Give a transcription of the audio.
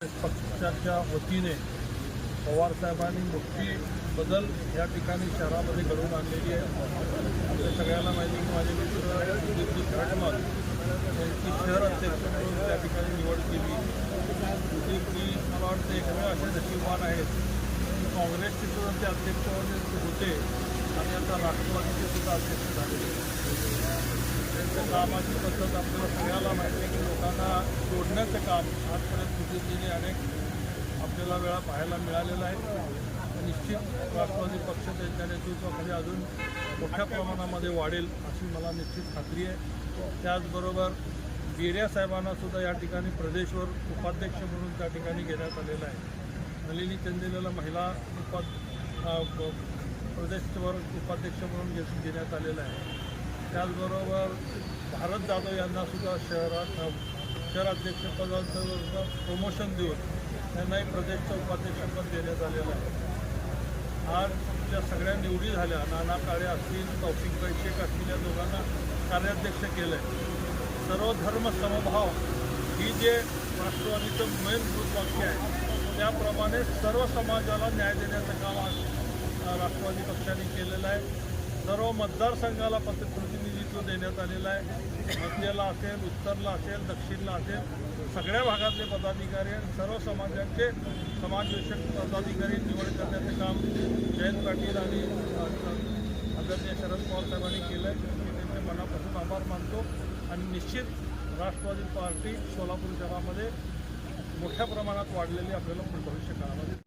पक्षाच्या वतीने पवारसाहेबांनी मोठी बदल या ठिकाणी शहरामध्ये घडवून आणलेली आहे. आपल्या सगळ्यांना माहिती की माझे मित्र दिग्जी खडमल यांची शहर अध्यक्ष म्हणून त्या ठिकाणी निवड केली. दुसरी की मला वाटतं एकमेव असे नशीबवान आहेत. काँग्रेसचे सुद्धा ते अध्यक्ष होते. आणि आता राष्ट्रवादीचे सुद्धा अध्यक्ष झालेले त्यांच्या कामाची पद्धत आपल्याला सगळ्याला माहिती आहे की लोकांना जोडण्याचं काम आजपर्यंत मोदीजींनी अनेक आपल्याला वेळा पाहायला मिळालेला आहे निश्चित राष्ट्रवादी पक्ष त्यांच्या नेतृत्वाखाली अजून मोठ्या प्रमाणामध्ये वाढेल अशी मला निश्चित खात्री आहे त्याचबरोबर गिर्या साहेबांना सुद्धा या ठिकाणी प्रदेशवर उपाध्यक्ष म्हणून त्या ठिकाणी घेण्यात आलेलं आहे. नलिनी चंदेलेला महिला उपा प्रदेशवर उपाध्यक्ष म्हणून घे देण्यात आलेलं आहे. त्याचबरोबर भारत जाधव यांना सुद्धा शहरात शहराध्यक्षपदाचं प्रमोशन देऊन त्यांनाही प्रदेशचं उपाध्यक्षपद देण्यात आलेलं आहे. आज ज्या सगळ्या निवडी झाल्या नाना काळे असतील कौशिक शेख असतील या दोघांना कार्याध्यक्ष केलं आहे सर्व धर्म समभाव ही जे राष्ट्रवादीचं मेन वाक्य आहे त्याप्रमाणे सर्व समाजाला न्याय देण्याचं काम आज राष्ट्रवादी पक्षाने केलेलं आहे. सर्व मतदारसंघाला पत्र प्रतिनिधित्व देण्यात आलेलं आहे. मध्यला असेल उत्तरला असेल दक्षिणला असेल सगळ्या भागातले पदाधिकारी आणि सर्व समाजाचे समाजविषयक पदाधिकारी निवड करण्याचं काम जयंत पाटील आणि आदरणीय शरद पवार साहेबांनी केलं आहे मी त्यांचे मनापासून आभार मानतो. आणि निश्चित राष्ट्रवादी पार्टी सोलापूर शहरामध्ये मोठ्या प्रमाणात वाढलेली आपल्याला भविष्य काळामध्ये